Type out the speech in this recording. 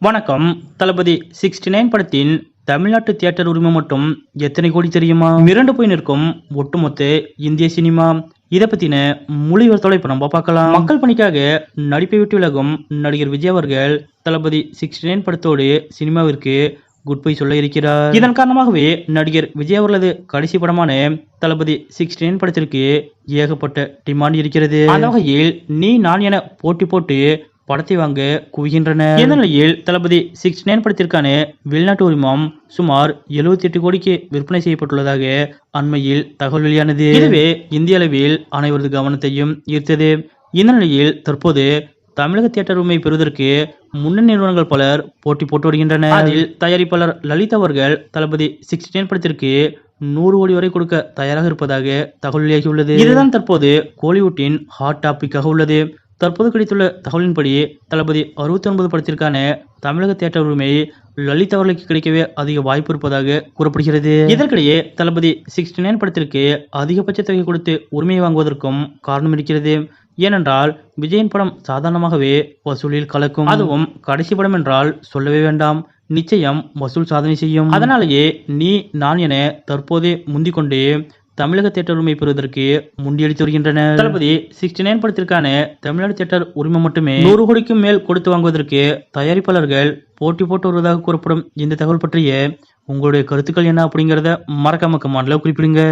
வணக்கம். தளபதி sixty nine படத்தின் தமிழ்நாட்டு தியேட்டர் உரிமை மட்டும் எத்தனை கோடி தெரியுமா? மிரண்டு போய் நிற்கும் ஒட்டுமொத்த இந்திய சினிமா. இதை பத்தின முழு விவரத்தோட இப்ப நம்ம பார்க்கலாம். மக்கள் பணிக்காக நடிப்பை விட்டு விலகும் நடிகர் விஜய் அவர்கள் தளபதி சிக்ஸ்டி நைன் படத்தோடு சினிமாவிற்கு குட் பை சொல்ல இருக்கிறார். இதன் காரணமாகவே நடிகர் விஜய் அவர்களது கடைசி படமான தளபதி சிக்ஸ்டி நைன் படத்திற்கு ஏகப்பட்ட டிமாண்ட் இருக்கிறது. அந்த வகையில் நீ நான் என போட்டி போட்டு படத்தை வாங்க குவிகின்றன இந்த நிலையில் தளபதி சிக்ஸ் நைன் படத்திற்கான வெளிநாட்டு உரிமம் சுமார் 78 எட்டு கோடிக்கு விற்பனை செய்யப்பட்டுள்ளதாக அண்மையில் தகவல் வெளியானது. இதுவே இந்திய அளவில் அனைவரது கவனத்தையும் ஈர்த்தது. இந்த நிலையில் தற்போது தமிழக தியேட்டர் உரிமை பெறுவதற்கு முன்னணி நிறுவனங்கள் பலர் போட்டி போட்டு வருகின்றனர். அதில் தயாரிப்பாளர் லலித் அவர்கள் தளபதி சிக்ஸ் நைன் படத்திற்கு நூறு கோடி வரை கொடுக்க தயாராக இருப்பதாக தகவல் வெளியாகியுள்ளது. இதுதான் தற்போது கோலிவுட்டின் ஹாட் டாபிக்காக உள்ளது. தற்போது கிடைத்துள்ள தகவலின்படி தளபதி அறுபத்தி ஒன்பது படத்திற்கான தமிழக தியேட்டர் உரிமை லலித் அவர்களுக்கு கிடைக்கவே அதிக வாய்ப்பு இருப்பதாக கூறப்படுகிறது. இதற்கிடையே தளபதி சிக்ஸ்டி நைன் படத்திற்கு அதிகபட்ச தொகை கொடுத்து உரிமையை வாங்குவதற்கும் காரணம் இருக்கிறது. ஏனென்றால் விஜயின் படம் சாதாரணமாகவே வசூலில் கலக்கும். அதுவும் கடைசி படம் என்றால் சொல்லவே வேண்டாம். நிச்சயம் வசூல் சாதனை செய்யும். அதனாலேயே நீ நான் என தற்போதே முந்திக்கொண்டே தமிழக தேட்டர் உரிமை பெறுவதற்கு முண்டியடித்து வருகின்றனர் தளபதி சிக்ஸ்டி நைன் படத்திற்கான தமிழ்நாடு தேட்டர் உரிமை மட்டுமே நூறு கோடிக்கும் மேல் கொடுத்து வாங்குவதற்கு தயாரிப்பாளர்கள் போட்டி போட்டு வருவதாக கூறப்படும் இந்த தகவல் பற்றிய உங்களுடைய கருத்துக்கள் என்ன அப்படிங்கிறத மறக்காம கமாண்ட்ல குறிப்பிடுங்க.